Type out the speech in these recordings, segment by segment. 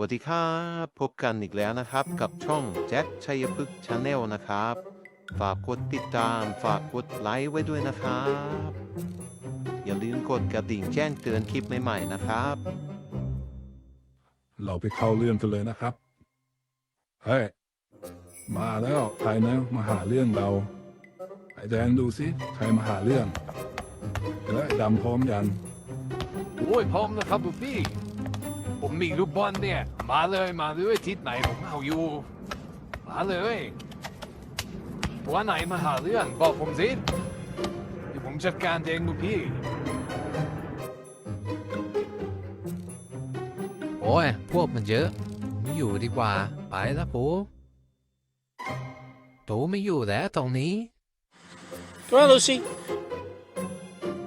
วัสดีครับ พบกันอีกแล้วนะครับ กับช่องแจ็คชัยพฤกษ์ชาแนลนะครับ ฝากกดติดตาม ฝากกดไลค์ไว้ด้วยนะครับ อย่าลืมกดกระดิ่งแจ้งเตือนคลิปใหม่ๆนะครับ เราไปเข้าเรื่องกันเลยนะครับ เฮ้ย มาแล้วใครนะมาหาเรื่องเราไอ้แดงดูสิใครมาหาเรื่องและไอ้ดำพร้อมยันโอ้ยพร้อมนะครับลูกพี่ ผมมีลูกบอลเนี่ย มาเลยมาเลยทิศไหนผมเอาอยู่ มาเลยหัวไหนมาหาเรื่องบอกผมสิเดี๋ยวผมจัดการเองลูกพี่ โอ้ย พวกมันเยอะ ไม่อยู่ดีกว่า ไปแล้วปูปูไม่อยู่แล้วตรงนี้ Come on, Lucy.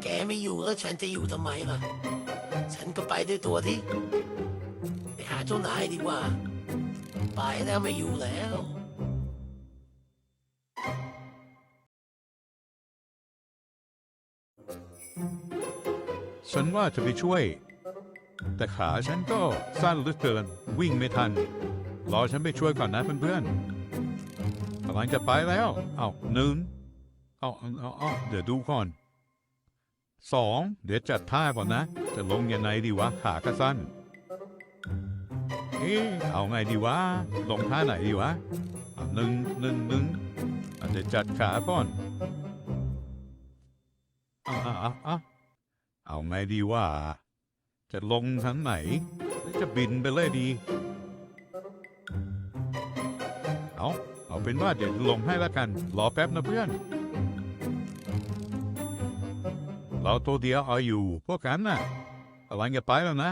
แกไม่อยู่แล้วฉันจะอยู่ทำไมล่ะ ฉันก็ไปด้วยตัวที่ ไปหาเจ้านายดีกว่าไปแล้วไม่อยู่แล้วฉันว่าจะไปช่วย แต่ขาฉันก็สั้นเหลือเกิน วิ่งไม่ทัน รอฉันไปช่วยก่อนนะเพื่อนๆกำลังจะไปแล้ว เอาหนึ่งเอาเอาเอาเอาเดี๋ยวดูก่อนสองเดี๋ยวจัดท่าก่อนนะ จะลงยังไงดีวะ ขาก็สั้น เอ๊ะเอาไงดีวะลงท่าไหนดีวะหนึ่งหนึ่งหนึ่งอะเดี๋ยวจัดขาก่อนอาเอาเอาเอาเอาไงดีว่าจะลงทางไหนหรือจะบินไปเลยดี เอาเอาเป็นว่าเดี๋ยวลงให้ละกัน รอแป๊บนะเพื่อน เราตัวเดียวเอาอยู่ พวกกันน่ะกำลังจะไปแล้วนะ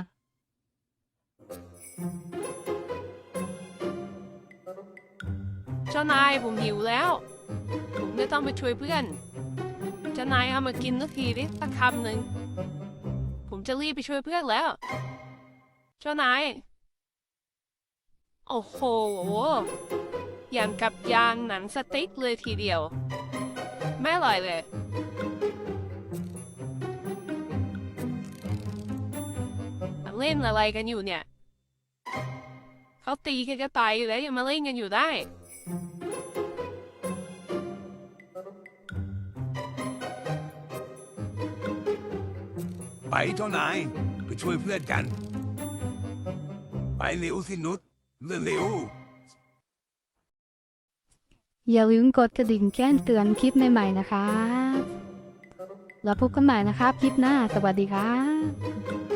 เจ้านายผมหิวแล้ว ผมไม่ต้องไปช่วยเพื่อน เจ้านายเอามากินสักทีดิสักคำหนึ่ง ผมจะรีบไปช่วยเพื่อนแล้ว เจ้านาย โอ้โหอย่างกับยางหนังสติ๊กเลยทีเดียว ไม่อร่อยเลยเล่นอะไรกันอยู่เนี่ย เขาตีกันจะตายอยู่แล้วยังมาเล่นกันอยู่ได้ ไปเจ้านายไปช่วยเพื่อนกัน ไปเร็วสินุชเร็วอย่าลืมกดกระดิ่งแจ้งเตือนคลิปใหม่ๆนะครับแล้วพบกันใหม่นะครับคลิปหน้า สวัสดีครับ